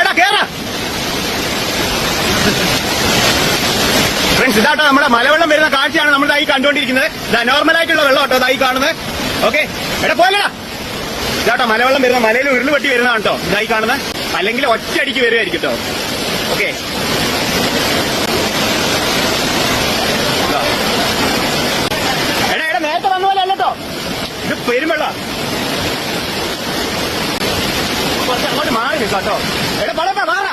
എടാ കേറ. ഫ്രണ്ട്സ് ഇതാട്ടോ നമ്മുടെ മലവെള്ളം വരുന്ന കാഴ്ചയാണ് നമ്മൾ ഈ കണ്ടുകൊണ്ടിരിക്കുന്നത്. ഇതാ നോർമലായിട്ടുള്ള വെള്ളം കേട്ടോ ഇതായി കാണുന്നത്. ഓക്കെ എടാ പോലെടാ ഇതാട്ടോ മലവെള്ളം വരുന്ന മലയിൽ ഉരുൾ വെട്ടി വരുന്നതാണ് കേട്ടോ ഇതായി കാണുന്നത്. അല്ലെങ്കിൽ ഒറ്റയടിക്ക് വരുമായിരിക്കും കേട്ടോ. ഓക്കെ എടാ എടാ നേരത്തെ വന്ന പോലെ അല്ലട്ടോ ഇത് അങ്ങോട്ട് കേട്ടോ. എടാ പളപ്പാ മാറാ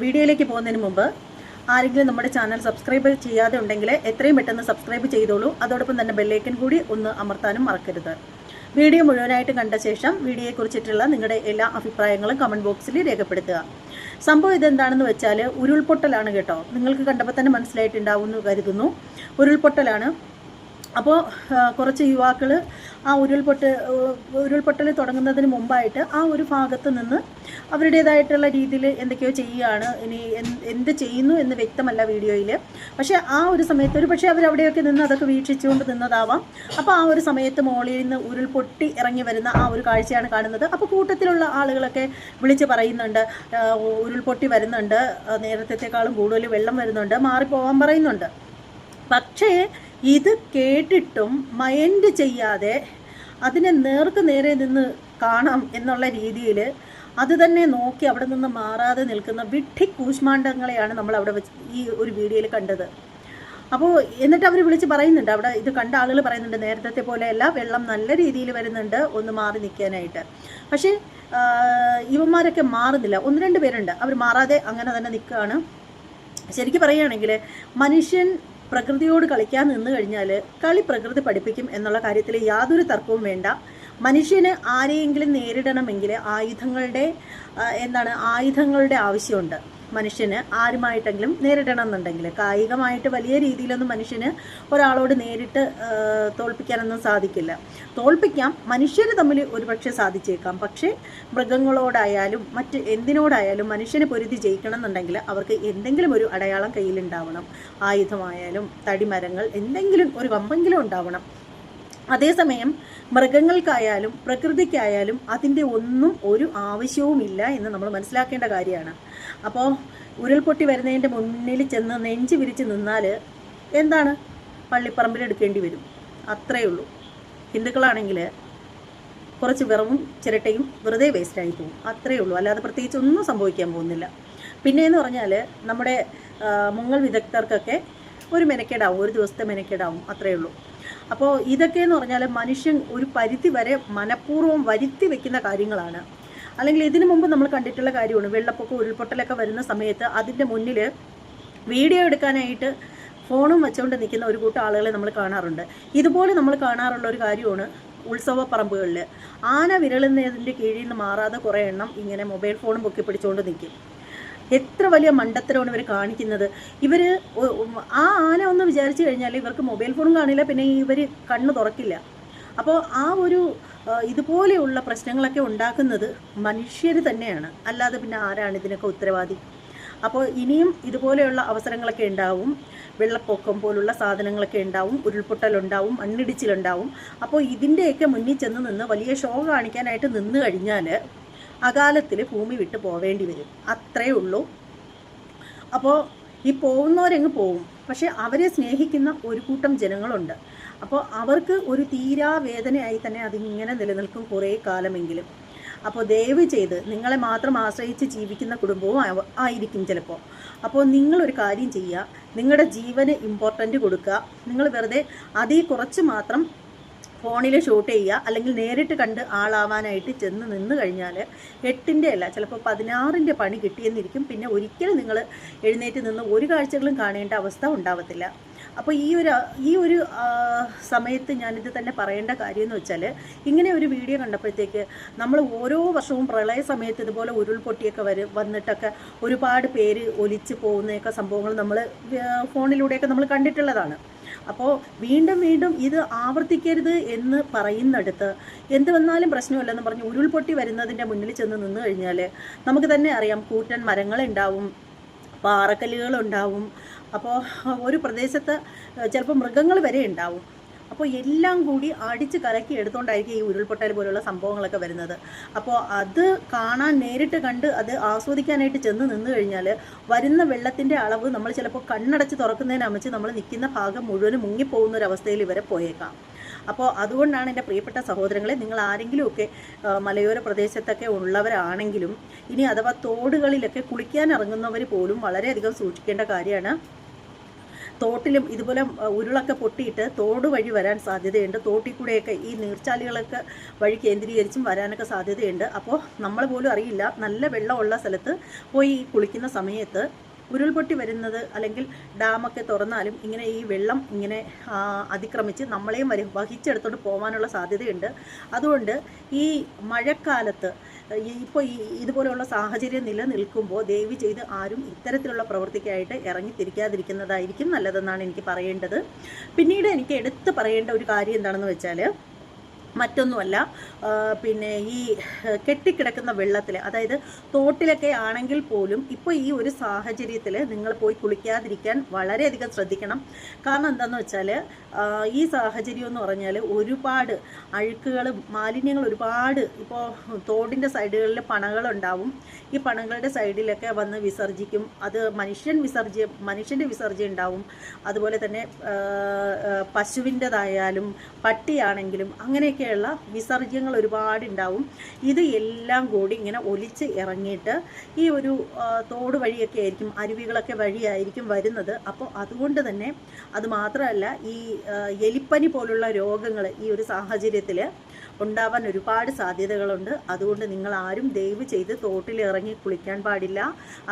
വീഡിയോയിലേക്ക് പോകുന്നതിന് മുമ്പ് ആരെങ്കിലും നമ്മുടെ ചാനൽ സബ്സ്ക്രൈബ് ചെയ്യാതെ ഉണ്ടെങ്കിൽ എത്രയും പെട്ടെന്ന് സബ്സ്ക്രൈബ് ചെയ്തോളൂ. അതോടൊപ്പം തന്നെ ബെല്ലൈക്കൻ കൂടി ഒന്ന് അമർത്താനും മറക്കരുത്. വീഡിയോ മുഴുവനായിട്ട് കണ്ട ശേഷം വീഡിയോയെക്കുറിച്ചിട്ടുള്ള നിങ്ങളുടെ എല്ലാ അഭിപ്രായങ്ങളും കമന്റ് ബോക്സിൽ രേഖപ്പെടുത്തുക. സംഭവം ഇതെന്താണെന്ന് വെച്ചാൽ ഉരുൾപൊട്ടലാണ് കേട്ടോ. നിങ്ങൾക്ക് കണ്ടപ്പോൾ തന്നെ മനസ്സിലായിട്ടുണ്ടാവും എന്ന് കരുതുന്നു. ഉരുൾപൊട്ടലാണ്. അപ്പോൾ കുറച്ച് യുവാക്കൾ ആ ഉരുൾപൊട്ട് ഉരുൾപൊട്ടൽ തുടങ്ങുന്നതിന് മുമ്പായിട്ട് ആ ഒരു ഭാഗത്ത് നിന്ന് അവരുടേതായിട്ടുള്ള രീതിയിൽ എന്തൊക്കെയോ ചെയ്യുകയാണ്. ഇനി എന്ത് ചെയ്യുന്നു എന്ന് വ്യക്തമല്ല വീഡിയോയിൽ പക്ഷേ ആ ഒരു സമയത്ത് ഒരു പക്ഷേ അവരവിടെയൊക്കെ നിന്ന് അതൊക്കെ വീക്ഷിച്ചുകൊണ്ട് നിന്നതാവാം. അപ്പോൾ ആ ഒരു സമയത്ത് മോളിൽ നിന്ന് ഉരുൾപൊട്ടി ഇറങ്ങി വരുന്ന ആ ഒരു കാഴ്ചയാണ് കാണുന്നത്. അപ്പോൾ കൂട്ടത്തിലുള്ള ആളുകളൊക്കെ വിളിച്ച് പറയുന്നുണ്ട് ഉരുൾപൊട്ടി വരുന്നുണ്ട് നേരത്തെക്കാളും കൂടുതൽ വെള്ളം വരുന്നുണ്ട് മാറിപ്പോവാൻ പറയുന്നുണ്ട്. പക്ഷേ ഇത് കേട്ടിട്ടും മൈൻഡ് ചെയ്യാതെ അതിനെ നേർക്ക് നേരെ നിന്ന് കാണാം എന്നുള്ള രീതിയിൽ അത് തന്നെ നോക്കി അവിടെ നിന്ന് മാറാതെ നിൽക്കുന്ന വിഡ്ഢി കൂശ്മാണ്ഡങ്ങളെയാണ് നമ്മൾ അവിടെ വെച്ച് ഈ ഒരു വീഡിയോയിൽ കണ്ടത്. അപ്പോൾ എന്നിട്ട് അവർ വിളിച്ച് പറയുന്നുണ്ട്. അവിടെ ഇത് കണ്ട ആളുകൾ പറയുന്നുണ്ട് നേരത്തെ പോലെയല്ല വെള്ളം നല്ല രീതിയിൽ വരുന്നുണ്ട് ഒന്ന് മാറി നിൽക്കാനായിട്ട് പക്ഷേ ഇവന്മാരൊക്കെ മാറുന്നില്ല. ഒന്ന് രണ്ട് പേരുണ്ട്. അവർ മാറാതെ അങ്ങനെ തന്നെ നിൽക്കുകയാണ് ശരിക്കും പറയുകയാണെങ്കിൽ മനുഷ്യൻ പ്രകൃതിയോട് കളിക്കാൻ നിന്ന് കഴിഞ്ഞാൽ കളി പ്രകൃതി പഠിപ്പിക്കും എന്നുള്ള കാര്യത്തിൽ യാതൊരു തർക്കവും വേണ്ട. മനുഷ്യന് ആരെയെങ്കിലും നേരിടണമെങ്കിൽ ആയുധങ്ങളുടെ എന്താണ് ആയുധങ്ങളുടെ ആവശ്യമുണ്ട്. മനുഷ്യന് ആരുമായിട്ടെങ്കിലും നേരിടണം എന്നുണ്ടെങ്കിൽ കായികമായിട്ട് വലിയ രീതിയിലൊന്നും മനുഷ്യന് ഒരാളോട് നേരിട്ട് തോൽപ്പിക്കാനൊന്നും സാധിക്കില്ല. തോൽപ്പിക്കാം മനുഷ്യർ തമ്മിൽ ഒരുപക്ഷെ സാധിച്ചേക്കാം. പക്ഷേ മൃഗങ്ങളോടായാലും മറ്റ് എന്തിനോടായാലും മനുഷ്യന് പൊരുതി ജയിക്കണം എന്നുണ്ടെങ്കിൽ അവർക്ക് എന്തെങ്കിലും ഒരു അടയാളം കയ്യിലുണ്ടാവണം. ആയുധമായാലും തടിമരങ്ങൾ എന്തെങ്കിലും ഒരു വമ്പെങ്കിലും ഉണ്ടാവണം. അതേസമയം മൃഗങ്ങൾക്കായാലും പ്രകൃതിക്കായാലും അതിന്റെ ഒന്നും ഒരു ആവശ്യവുമില്ല എന്ന് നമ്മൾ മനസ്സിലാക്കേണ്ട കാര്യമാണ്. അപ്പോൾ ഉരുൾപൊട്ടി വരുന്നതിന്റെ മുന്നിൽ ചെന്ന് നെഞ്ച് വിരിച്ച് നിന്നാൽ എന്താണ്? പള്ളിപ്പറമ്പിൽ എടുക്കേണ്ടി വരും. അത്രയേ ഉള്ളൂ. ഹിന്ദുക്കളാണെങ്കിൽ കുറച്ച് വിറവും ചിരട്ടയും വെറുതെ വേസ്റ്റായി പോകും. അത്രയേ ഉള്ളൂ. അല്ലാതെ പ്രത്യേകിച്ച് ഒന്നും സംഭവിക്കാൻ പോകുന്നില്ല. പിന്നെ എന്ന് പറഞ്ഞാൽ നമ്മുടെ മുങ്ങൽ വിദഗ്ധർക്കൊക്കെ ഒരു മെനക്കേടാവും. ഒരു ദിവസത്തെ മെനക്കേടാവും. അത്രയേ ഉള്ളൂ. അപ്പോൾ ഇതൊക്കെയെന്ന് പറഞ്ഞാൽ മനുഷ്യൻ ഒരു പരിധി വരെ മനഃപൂർവം വരുത്തി വെക്കുന്ന കാര്യങ്ങളാണ്. അല്ലെങ്കിൽ ഇതിനു മുമ്പ് നമ്മൾ കണ്ടിട്ടുള്ള കാര്യമാണ് വെള്ളപ്പൊക്കം ഉരുൾപൊട്ടലൊക്കെ വരുന്ന സമയത്ത് അതിന്റെ മുന്നിൽ വീഡിയോ എടുക്കാനായിട്ട് ഫോണും വെച്ചുകൊണ്ട് നിൽക്കുന്ന ഒരു കൂട്ടം ആളുകളെ നമ്മൾ കാണാറുണ്ട്. ഇതുപോലെ നമ്മൾ കാണാറുള്ള ഒരു കാര്യമാണ് ഉത്സവ പറമ്പുകളിൽ ആന വിരളുന്നതിന്റെ കീഴിൽ നിന്ന് മാറാതെ കുറേ എണ്ണം ഇങ്ങനെ മൊബൈൽ ഫോണും പൊക്കി പിടിച്ചുകൊണ്ട് നിൽക്കും. എത്ര വലിയ മണ്ടത്തരമാണ് ഇവർ കാണിക്കുന്നത്. ഇവർ ആ ആന ഒന്ന് വിചാരിച്ചു കഴിഞ്ഞാൽ ഇവർക്ക് മൊബൈൽ ഫോണും കാണില്ല പിന്നെ ഇവർ കണ്ണ് തുറക്കില്ല. അപ്പോൾ ആ ഒരു ഇതുപോലെയുള്ള പ്രശ്നങ്ങളൊക്കെ ഉണ്ടാക്കുന്നത് മനുഷ്യർ തന്നെയാണ്. അല്ലാതെ പിന്നെ ആരാണ് ഇതിനൊക്കെ ഉത്തരവാദി? അപ്പോൾ ഇനിയും ഇതുപോലെയുള്ള അവസരങ്ങളൊക്കെ ഉണ്ടാവും. വെള്ളപ്പൊക്കം പോലുള്ള സാധനങ്ങളൊക്കെ ഉണ്ടാവും. ഉരുൾപൊട്ടലുണ്ടാവും. മണ്ണിടിച്ചിലുണ്ടാവും. അപ്പോൾ ഇതിന്റെയൊക്കെ മുന്നിൽ ചെന്ന് നിന്ന് വലിയ ഷോ കാണിക്കാനായിട്ട് നിന്ന് കഴിഞ്ഞാൽ അകാലത്തിൽ ഭൂമി വിട്ട് പോവേണ്ടി വരും. അത്രയേ ഉള്ളൂ. അപ്പോൾ ഈ പോകുന്നവരങ്ങ് പോവും. പക്ഷേ അവരെ സ്നേഹിക്കുന്ന ഒരു കൂട്ടം ജനങ്ങളുണ്ട്. അപ്പോൾ അവർക്ക് ഒരു തീരാ വേദനയായി തന്നെ അതിങ്ങനെ നിലനിൽക്കും കുറേ കാലമെങ്കിലും. അപ്പോൾ ദയവ് ചെയ്ത് നിങ്ങളെ മാത്രം ആശ്രയിച്ച് ജീവിക്കുന്ന കുടുംബവും ആയിരിക്കും ചിലപ്പോൾ അപ്പോൾ നിങ്ങളൊരു കാര്യം ചെയ്യുക നിങ്ങളുടെ ജീവന് ഇമ്പോർട്ടന്റ് കൊടുക്കുക. നിങ്ങൾ വെറുതെ അതിൽ കുറച്ച് മാത്രം ഫോണിൽ ഷൂട്ട് ചെയ്യുക അല്ലെങ്കിൽ നേരിട്ട് കണ്ട് ആളാവാനായിട്ട് ചെന്ന് നിന്ന് കഴിഞ്ഞാൽ എട്ടിന്റെ അല്ല ചിലപ്പോൾ പതിനാറിന്റെ പണി കിട്ടിയെന്നിരിക്കും. പിന്നെ ഒരിക്കലും നിങ്ങൾ എഴുന്നേറ്റ് നിന്ന് ഒരു കാഴ്ചകളും കാണേണ്ട അവസ്ഥ ഉണ്ടാവത്തില്ല. അപ്പോൾ ഈ ഒരു ഈ ഒരു സമയത്ത് ഞാനിത് തന്നെ പറയേണ്ട കാര്യം എന്ന് വെച്ചാൽ ഇങ്ങനെ ഒരു വീഡിയോ കണ്ടപ്പോഴത്തേക്ക് നമ്മൾ ഓരോ വർഷവും പ്രളയ സമയത്ത് ഇതുപോലെ ഉരുൾപൊട്ടിയൊക്കെ വരും വന്നിട്ടൊക്കെ ഒരുപാട് പേര് ഒലിച്ച് പോകുന്നതൊക്കെ സംഭവങ്ങൾ നമ്മൾ ഫോണിലൂടെയൊക്കെ നമ്മൾ കണ്ടിട്ടുള്ളതാണ്. അപ്പോൾ വീണ്ടും വീണ്ടും ഇത് ആവർത്തിക്കരുത് എന്ന് പറയുന്നിടത്ത് എന്ത് വന്നാലും പ്രശ്നമില്ലെന്ന് പറഞ്ഞ് ഉരുൾപൊട്ടി വരുന്നതിന്റെ മുന്നിൽ ചെന്ന് നിന്ന് കഴിഞ്ഞാൽ നമുക്ക് തന്നെ അറിയാം കൂറ്റൻ മരങ്ങളുണ്ടാവും പാറക്കല്ലുകളുണ്ടാവും. അപ്പോൾ ഒരു പ്രദേശത്ത് ചിലപ്പോൾ മൃഗങ്ങൾ വരെ ഉണ്ടാവും. അപ്പോൾ എല്ലാം കൂടി അടിച്ച് കലക്കി എടുത്തുകൊണ്ടായിരിക്കും ഈ ഉരുൾപൊട്ടൽ പോലുള്ള സംഭവങ്ങളൊക്കെ വരുന്നത്. അപ്പോൾ അത് കാണാൻ നേരിട്ട് കണ്ട് അത് ആസ്വദിക്കാനായിട്ട് ചെന്ന് നിന്ന് കഴിഞ്ഞാൽ വരുന്ന വെള്ളത്തിന്റെ അളവ് നമ്മൾ ചിലപ്പോൾ കണ്ണടച്ച് തുറക്കുന്നതിനമച്ച് നമ്മൾ നിൽക്കുന്ന ഭാഗം മുഴുവനും മുങ്ങിപ്പോകുന്ന ഒരു അവസ്ഥയിൽ ഇവരെ പോയേക്കാം. അപ്പോൾ അതുകൊണ്ടാണ് എന്റെ പ്രിയപ്പെട്ട സഹോദരങ്ങളെ നിങ്ങൾ ആരെങ്കിലുമൊക്കെ മലയോര പ്രദേശത്തൊക്കെ ഉള്ളവരാണെങ്കിലും ഇനി അഥവാ തോടുകളിലൊക്കെ കുളിക്കാൻ ഇറങ്ങുന്നവർ പോലും വളരെയധികം സൂക്ഷിക്കേണ്ട കാര്യമാണ്. തോട്ടിലും ഇതുപോലെ ഉരുളൊക്കെ പൊട്ടിയിട്ട് തോട് വഴി വരാൻ സാധ്യതയുണ്ട്. തോട്ടിൽ കൂടെയൊക്കെ ഈ നീർച്ചാലുകളൊക്കെ വഴി കേന്ദ്രീകരിച്ചും വരാനൊക്കെ സാധ്യതയുണ്ട്. അപ്പോൾ നമ്മൾ പോലും അറിയില്ല നല്ല വെള്ളമുള്ള സ്ഥലത്ത് പോയി കുളിക്കുന്ന സമയത്ത് ഉരുൾപൊട്ടി വരുന്നത് അല്ലെങ്കിൽ ഡാമൊക്കെ തുറന്നാലും ഇങ്ങനെ ഈ വെള്ളം ഇങ്ങനെ അതിക്രമിച്ച് നമ്മളെയും വരും വഹിച്ചെടുത്തോണ്ട് പോകാനുള്ള സാധ്യതയുണ്ട്. അതുകൊണ്ട് ഈ മഴക്കാലത്ത് ഇപ്പോൾ ഈ ഇതുപോലെയുള്ള സാഹചര്യം നിലനിൽക്കുമ്പോൾ ദയവ് ചെയ്ത് ആരും ഇത്തരത്തിലുള്ള പ്രവൃത്തിക്കായിട്ട് ഇറങ്ങിത്തിരിക്കാതിരിക്കുന്നതായിരിക്കും നല്ലതെന്നാണ് എനിക്ക് പറയേണ്ടത്. പിന്നീട് എനിക്ക് എടുത്തു പറയേണ്ട ഒരു കാര്യം എന്താണെന്ന് വെച്ചാൽ മറ്റൊന്നുമല്ല. പിന്നെ ഈ കെട്ടിക്കിടക്കുന്ന വെള്ളത്തിൽ അതായത് തോട്ടിലൊക്കെ ആണെങ്കിൽ പോലും ഇപ്പോൾ ഈ ഒരു സാഹചര്യത്തിൽ നിങ്ങൾ പോയി കുളിക്കാതിരിക്കാൻ വളരെയധികം ശ്രദ്ധിക്കണം. കാരണം എന്താണെന്ന് വെച്ചാൽ ഈ സാഹചര്യം എന്ന് പറഞ്ഞാൽ ഒരുപാട് അഴുക്കുകളും മാലിന്യങ്ങൾ ഒരുപാട് ഇപ്പോൾ തോടിന്റെ സൈഡുകളിൽ പണകളുണ്ടാവും. ഈ പണകളുടെ സൈഡിലൊക്കെ വന്ന് വിസർജിക്കും. അത് മനുഷ്യൻ വിസർജ്യ മനുഷ്യന്റെ വിസർജ്യം ഉണ്ടാവും. അതുപോലെ തന്നെ പശുവിന്റെതായാലും പട്ടിയാണെങ്കിലും അങ്ങനെയൊക്കെയുള്ള വിസർജ്യങ്ങൾ ഒരുപാട് ഉണ്ടാവും ഇത് എല്ലാം കൂടി ഇങ്ങനെ ഒലിച്ച് ഇറങ്ങിയിട്ട് ഈ ഒരു തോട് വഴിയൊക്കെ ആയിരിക്കും അരുവികളൊക്കെ വഴിയായിരിക്കും വരുന്നത്. അപ്പോൾ അതുകൊണ്ട് തന്നെ അത് മാത്രമല്ല ഈ എലിപ്പനി പോലുള്ള രോഗങ്ങൾ ഈ ഒരു സാഹചര്യത്തിൽ ഉണ്ടാവാൻ ഒരുപാട് സാധ്യതകളുണ്ട്. അതുകൊണ്ട് നിങ്ങൾ ആരും ദയവ് ചെയ്ത് തോട്ടിൽ ഇറങ്ങി കുളിക്കാൻ പാടില്ല.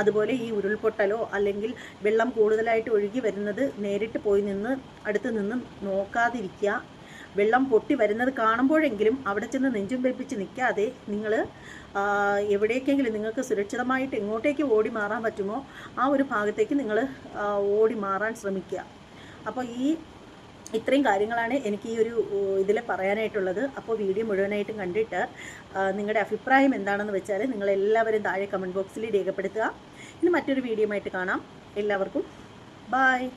അതുപോലെ ഈ ഉരുൾപൊട്ടലോ അല്ലെങ്കിൽ വെള്ളം കൂടുതലായിട്ട് ഒഴുകി വരുന്നത് നേരിട്ട് പോയി നിന്ന് അടുത്ത് നിന്ന് നോക്കാതിരിക്കുക. വെള്ളം പൊട്ടി വരുന്നത് കാണുമ്പോഴെങ്കിലും അവിടെ ചെന്ന് നെഞ്ചും പെൽപ്പിച്ച് നിൽക്കാതെ നിങ്ങൾ എവിടേക്കെങ്കിലും നിങ്ങൾക്ക് സുരക്ഷിതമായിട്ട് എങ്ങോട്ടേക്ക് ഓടി മാറാൻ പറ്റുമോ ആ ഒരു ഭാഗത്തേക്ക് നിങ്ങൾ ഓടി മാറാൻ ശ്രമിക്കുക. അപ്പോൾ ഈ ഇത്രയും കാര്യങ്ങളാണ് എനിക്ക് ഈ ഒരു ഇതിൽ പറയാനായിട്ടുള്ളത്. അപ്പോൾ വീഡിയോ മുഴുവനായിട്ടും കണ്ടിട്ട് നിങ്ങളുടെ അഭിപ്രായം എന്താണെന്ന് വെച്ചാൽ നിങ്ങളെല്ലാവരും താഴെ കമന്റ് ബോക്സിൽ രേഖപ്പെടുത്തുക. ഇനി മറ്റൊരു വീഡിയോ ആയിട്ട് കാണാം. എല്ലാവർക്കും ബായ്